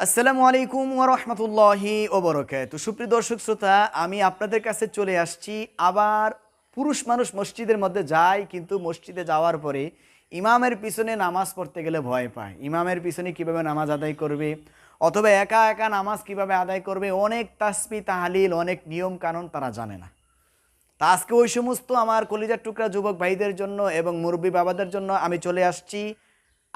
আসসালামু আলাইকুম ওরহমতুল্লাহি ওবরকাত সুপ্রিয় দর্শক শ্রোতা, আমি আপনাদের কাছে চলে আসছি আবার পুরুষ মানুষ মসজিদের মধ্যে যায় কিন্তু মসজিদে যাওয়ার পরে ইমামের পিছনে নামাজ পড়তে গেলে ভয় পায়। ইমামের পিছনে কীভাবে নামাজ আদায় করবে? অথবা একা একা নামাজ কীভাবে আদায় করবে? অনেক তাসপি তাহালিল, অনেক নিয়ম কানুন তারা জানে না। তা আজকে ওই সমস্ত আমার কলিজার টুকরা যুবক ভাইদের জন্য এবং মুরব্বী বাবাদের জন্য আমি চলে আসছি।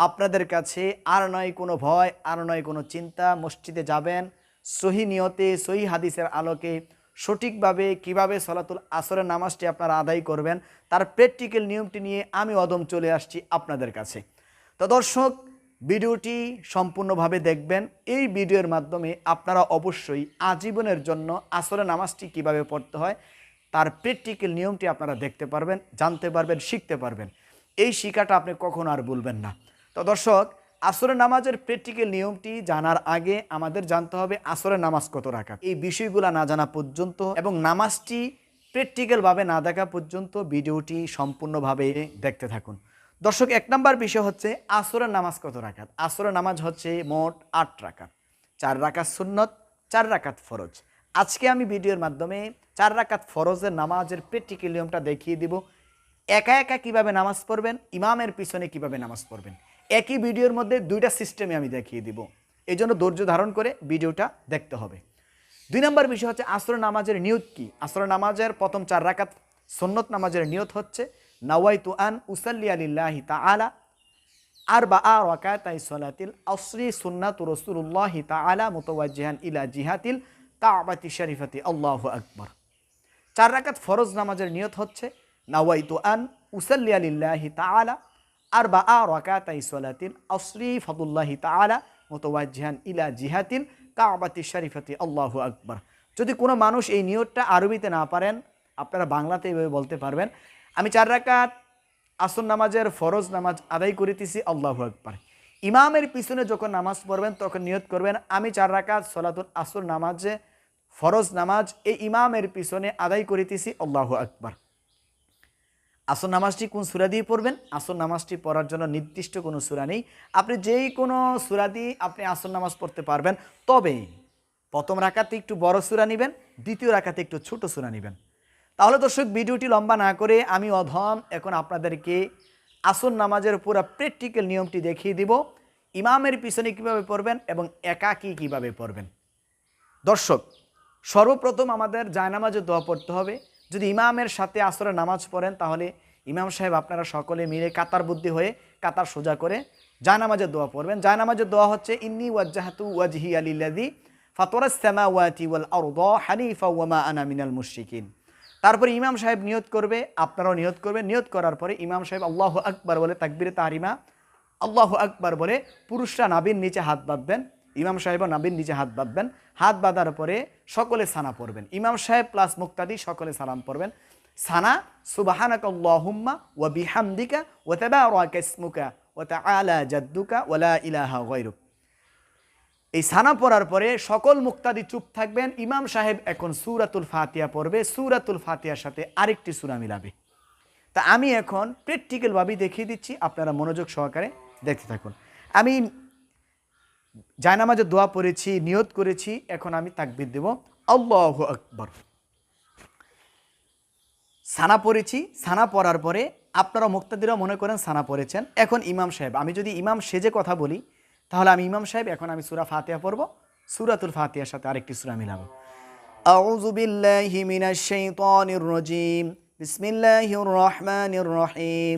আপনাদের কাছে আর নয় কোনো ভয়, আর নয় কোনো চিন্তা, মসজিদে যাবেন, সহি নিয়তে, সহি হাদিসের আলোকে সঠিকভাবে কীভাবে সলাতুল আসরের নামাজটি আপনারা আদায় করবেন, তার প্র্যাকটিক্যাল নিয়মটি নিয়ে আমি অদম চলে আসছি আপনাদের কাছে। তো দর্শক, ভিডিওটি সম্পূর্ণভাবে দেখবেন। এই ভিডিওর মাধ্যমে আপনারা অবশ্যই আজীবনের জন্য আসরের নামাজটি কীভাবে পড়তে হয়, তার প্র্যাকটিক্যাল নিয়মটি আপনারা দেখতে পারবেন, জানতে পারবেন, শিখতে পারবেন। এই শিকাটা আপনি কখনো আর বলবেন না। তো দর্শক, আসরের নামাজের প্র্যাকটিক্যাল নিয়মটি জানার আগে আমাদের জানতে হবে আসরের নামাজ কত রাখা এই বিষয়গুলো না জানা পর্যন্ত এবং নামাজটি প্র্যাকটিক্যালভাবে না দেখা পর্যন্ত ভিডিওটি সম্পূর্ণভাবে দেখতে থাকুন। দর্শক, এক নম্বর বিষয় হচ্ছে আসরের নামাজ কত রাখাত আসরের নামাজ হচ্ছে মোট আট রাকাত। চার রাকাত সুন্নত, চার রাকাত ফরজ। আজকে আমি ভিডিওর মাধ্যমে চার রাকাত ফরজের নামাজের প্র্যাকটিক্যাল নিয়মটা দেখিয়ে দিব। একা একা কীভাবে নামাজ পড়বেন? ইমামের পিছনে কীভাবে নামাজ পড়বেন? একই ভিডিওর মধ্যে দুইটা সিস্টেমে আমি দেখিয়ে দিব। এই জন্য ধৈর্য ধারণ করে ভিডিওটা দেখতে হবে। দুই নম্বর বিষয় হচ্ছে আসর নামাজের নিয়ত কি? আসর নামাজের প্রথম চার রাকাত, সন্নত নামাজের নিয়ত হচ্ছে, নাওয়াইতু আন উসাল্লি আলিল্লাহি তা আলা আর বা আর ওয়াকাতাই সলাতিল আসরি সুন্নাতু রসুল্লাহি তাআলা মুতাওয়াজ্জিহান ইলা জিহাতিল কাবাতি শরীফাতি। আল্লাহ আকবর। চার রাকাত ফরজ নামাজের নিয়ত হচ্ছে, নাওয়াইতু আন উসাল্লি আলিল্লাহি তাআলা আর বা আর ওয়াকাতাই সলাতিল আসরি ফদুল্লাহি তাআলা মুতাওয়াজ্জিহান ইলা জিহাতিল কাবাতি শরীফাতি, আল্লাহু আকবর। যদি কোনো মানুষ এই নিয়তটা আরবিতে না পারেন, আপনারা বাংলাতে এভাবে বলতে পারবেন, আমি চার রাকাত আসর নামাজের ফরজ নামাজ আদায় করিতেছি, আল্লাহু আকবর। ইমামের পিছনে যখন নামাজ পড়বেন, তখন নিয়ত করবেন, আমি চার রাকাত সলাতুল আসর নামাজে ফরজ নামাজ এই ইমামের পিছনে আদায় করিতেছি, আল্লাহু আকবার। আসর নামাজটি কোন সুরা দিয়ে পড়বেন? আসর নামাজটি পড়ার জন্য নির্দিষ্ট কোনো সুরা নেই। আপনি যেই কোনো সুরা দিয়ে আপনি আসর নামাজ পড়তে পারবেন, তবে প্রথম রাখাতে একটু বড় সুরা নেবেন, দ্বিতীয় রাখাতে একটু ছোট সুরা নেবেন। তাহলে দর্শক, ভিডিওটি লম্বা না করে আমি অধম এখন আপনাদেরকে আসর নামাজের পুরো প্র্যাকটিক্যাল নিয়মটি দেখিয়ে দিব। ইমামের পিছনে কীভাবে পড়বেন এবং একাকী কীভাবে পড়বেন। দর্শক, সর্বপ্রথম আমাদের জায়নামাজে দোয়া পড়তে হবে। যদি ইমামের সাথে আসরে নামাজ পড়েন, তাহলে ইমাম সাহেব আপনারা সকলে মিলে কাতার বুদ্ধি হয়ে কাতার সোজা করে জায়নামাজের দোয়া পড়বেন। জায়নামাজের দোয়া হচ্ছে, ইন্নি ওয়াজ্জাহাতু ওয়াজহি আলিল্লাদি ফাতরাস সামাওয়াতি ওয়াল আরদ হানিফা ওয়ামা আনা মিনাল তারপরে ইমাম সাহেব নিয়ত করবে, আপনারাও নিয়ত করবে নিয়ত করার পরে ইমাম সাহেব আল্লাহ আকবার বলে, তাকবিরে তাহারিমা, আল্লাহ আকবার বলে পুরুষরা নাবির নিচে হাত বাঁধবেন। ইমাম সাহেব নাবিন নিজে হাত বাঁধবেন। হাত বাঁধার পরে সকলে সানা পড়বেন। ইমাম সাহেব প্লাস মুক্তাদি সকলে সালাম পড়বেন। সানা, সুবাহানাক আল্লাহুম্মা ওয়া বিহামদিকা ওয়া তাবারাকা ইসমুকা ওয়া তাআলা জাদ্দুকা ওয়া লা ইলাহা গায়রুক। এই সানা পড়ার পরে সকল মুক্তাদি চুপ থাকবেন। ইমাম সাহেব এখন সুরাতুল ফাতিয়া পড়বে। সুরাতুল ফাতিয়ার সাথে আরেকটি সুরা মিলাবে। তা আমি এখন প্র্যাকটিক্যালভাবেই দেখিয়ে দিচ্ছি। আপনারা মনোযোগ সহকারে দেখতে থাকুন। আমি জায়নামাজে দোয়া পড়েছি নিয়ত করেছি এখন আমি তাকবির দেব আল্লাহ আকবর সানা পড়েছি সানা পড়ার পরে আপনারা মুক্তাদিরাও মনে করেন সানা পড়েছেন এখন ইমাম সাহেব আমি যদি ইমাম সেজে কথা বলি তাহলে আমি ইমাম সাহেব এখন আমি সুরা ফাতিহা পড়ব সুরাতুল ফাতিহার সাথে আরেকটি সুরা মিলাবো أعوذ بالله من الشيطان الرجيم بسم الله الرحمن الرحيم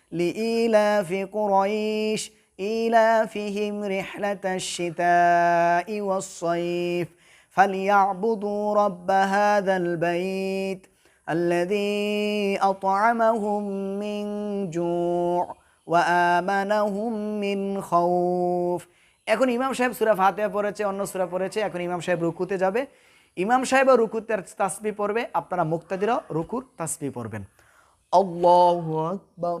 لإيلاف قريش إيلافهم رحلة الشتاء والصيف فليعبدوا رب هذا البيت الذي أطعمهم من جوع وآمنهم من خوف এখন ইমাম সাহেব সুরা ফাতেহা পড়েছে অন্য সুরা পড়েছে এখন ইমাম সাহেব রুকুতে যাবে ইমাম সাহেবও রুকুতে তাসবি পড়বে আপনারা মুক্তাদিরাও রুকুর তাসবি পড়বেন আল্লাহু আকবার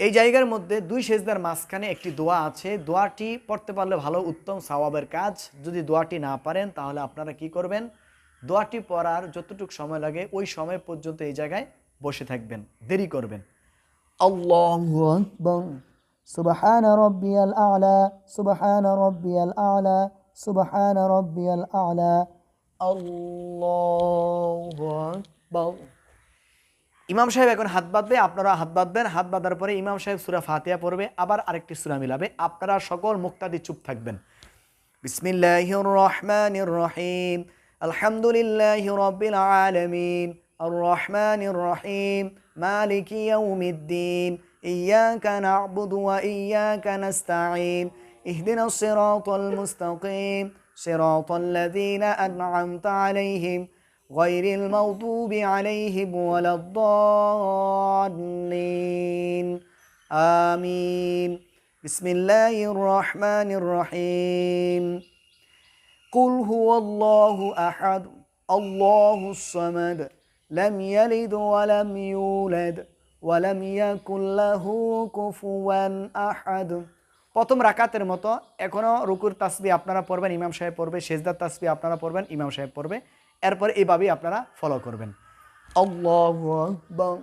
এই জায়গার মধ্যে দুই সেজদার মাঝখানে একটি দোয়া আছে। দোয়াটি পড়তে পারলে ভালো উত্তম সওয়াবের কাজ। যদি দোয়াটি না পারেন, তাহলে আপনারা কি করবেন? দোয়াটি পড়ার যতটুকু সময় লাগে, ওই সময় পর্যন্ত এই জায়গায় বসে থাকবেন। দেরি করবেন। আল্লাহু ইমাম সাহেব এখন হাত বাঁধবে, আপনারা হাত বাঁধবেন, হাত বাঁধার পরে ইমাম সাহেব সুরা ফাতিহা পড়বে, আবার আরেকটি সুরা মিলাবে। আপনারা সকল মুক্তাদি চুপ থাকবেন। বিসমিল্লাহির রহমানির রহিম, আলহামদুলিল্লাহি রাব্বিল আলামিন আর রহমানির রহিম, মালিকি ইয়াউমিদ্দিন ইয়াকা না'বুদু ওয়া ইয়াকা নাস্তাঈন, ইহদিনাস সিরাতাল মুস্তাকিম, সিরাতাল লাযীনা আন'আমতা আলাইহিম غير المغضوب عليهم ولا الضالين آمين بسم الله الرحمن الرحيم قل هو الله أحد الله الصمد لم يلد ولم يولد ولم يكن له كفوا أحد প্রথম রাকাতের মতো এখনও রুকুর তাসবি আপনারা পড়বেন ইমাম সাহেব পড়বে সেজদার তাসবি আপনারা পড়বেন ইমাম সাহেব পড়বে এরপর এইভাবেই আপনারা ফলো করবেন আল্লাহু আকবার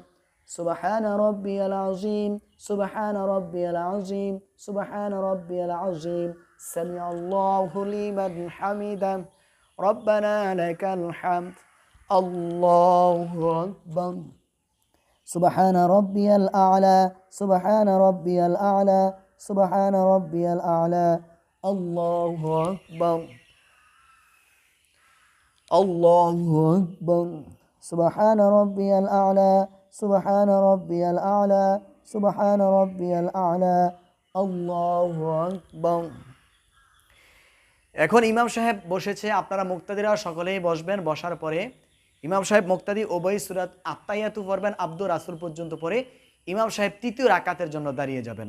سبحان ربي العظيم سبحان ربي العظيم سبحان ربي العظيم سمع الله لمن حمده ربنا لك الحمد الله أكبر سبحان ربي الأعلى سبحان ربي الأعلى سبحان ربي الأعلى الله أكبر الله أكبر سبحان ربي الأعلى سبحان ربي الأعلى سبحان ربي الأعلى الله أكبر এখন ইমাম সাহেব বসেছে আপনারা মুক্তাদিরা সকলেই বসবেন বসার পরে ইমাম সাহেব মুক্তাদি ওবই সুরাত আত্মাইয়াতু পড়বেন আব্দুর রাসুল পর্যন্ত পরে ইমাম সাহেব তৃতীয় রাকাতের জন্য দাঁড়িয়ে যাবেন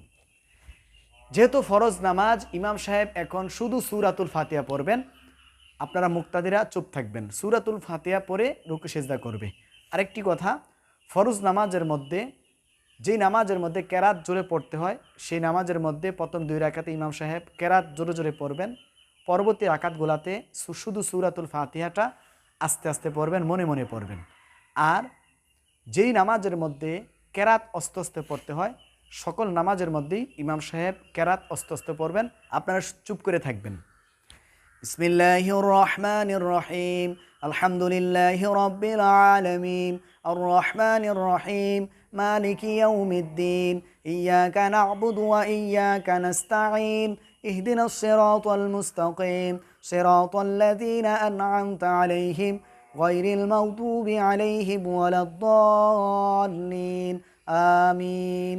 যেহেতু ফরজ নামাজ ইমাম সাহেব এখন শুধু সুরাতুল ফাতিয়া পড়বেন, আপনারা মুক্তাদিরা চুপ থাকবেন। সুরাতুল ফাতিয়া পরে রুকু সেজদা করবে। আরেকটি কথা, ফরজ নামাজের মধ্যে, যেই নামাজের মধ্যে কেরাত জোরে পড়তে হয়, সেই নামাজের মধ্যে প্রথম দুই রাকাতে ইমাম সাহেব কেরাত জোরে জোরে পড়বেন। পরবর্তী রাকাতগুলাতে শুধু সুরাতুল ফাতিহাটা আস্তে আস্তে পড়বেন, মনে মনে পড়বেন। আর যেই নামাজের মধ্যে কেরাত অস্তে আস্তে পড়তে হয় সকল নামাজের মধ্যেই ইমাম সাহেব কেরাত অস্তে আস্তে পড়বেন আপনারা চুপ করে থাকবেন بسم الله الرحمن الرحيم الحمد لله رب العالمين الرحمن الرحيم مالك يوم الدين إياك نعبد وإياك نستعين اهدنا الصراط المستقيم صراط الذين أنعمت عليهم غير المغضوب عليهم ولا الضالين آمين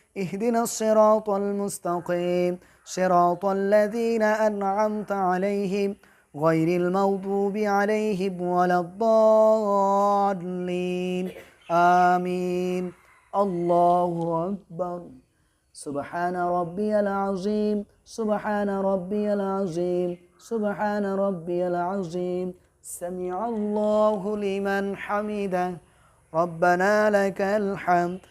اهدنا الصراط المستقيم. صراط الذين أنعمت عليهم غير المغضوب عليهم ولا الضالين. آمين. الله أكبر. سبحان ربي العظيم. سبحان ربي العظيم. سبحان ربي العظيم. سمع الله لمن حمده. ربنا لك الحمد.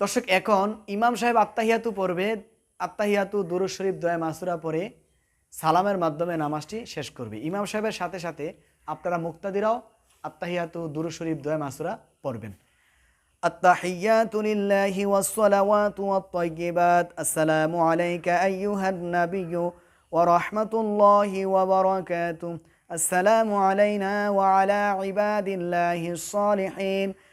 দর্শক এখন ইমাম সাহেব আত্মাহিয়াতু পড়বে আত্মাহিয়াতু দুরুদ শরীফ দয়া মাসুরা পরে সালামের মাধ্যমে নামাজটি শেষ করবে ইমাম সাহেবের সাথে সাথে আপনারা মুক্তাদিরাও আত্মাহিয়াতু দুরুদ শরীফ দয়া মাসুরা পড়বেন التحيات لله والصلوات والطيبات السلام عليك أيها النبي ورحمة الله وبركاته السلام علينا وعلى عباد الله الصالحين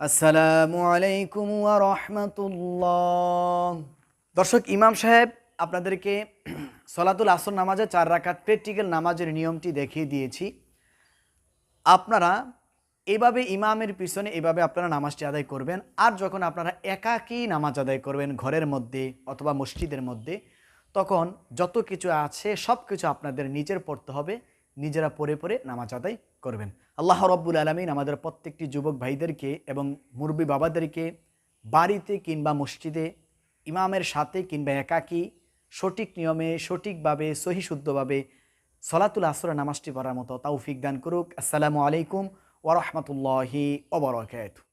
আসসালামু আলাইকুম রাহমাতুল্লাহ। দর্শক, ইমাম সাহেব আপনাদেরকে সলাতুল আসর নামাজে চার রাকাত প্র্যাকটিক্যাল নামাজের নিয়মটি দেখিয়ে দিয়েছি। আপনারা এভাবে ইমামের পিছনে এভাবে আপনারা নামাজটি আদায় করবেন আর যখন আপনারা একাকী নামাজ আদায় করবেন ঘরের মধ্যে অথবা মসজিদের মধ্যে, তখন যত কিছু আছে সব কিছু আপনাদের নিজের পড়তে হবে, নিজেরা পড়ে পড়ে নামাজ আদায় করবেন। আল্লাহ রব্বুল আলমিন আমাদের প্রত্যেকটি যুবক ভাইদেরকে এবং মুরব্বী বাবাদেরকে বাড়িতে কিংবা মসজিদে, ইমামের সাথে কিংবা একাকী সঠিক নিয়মে, সঠিকভাবে সহিশুদ্ধভাবে সলাতুল আসর নামাজটি পড়ার মতো তাও দান করুক। আসসালামু আলাইকুম ওরহমতুল্লাহি ওবরাকাত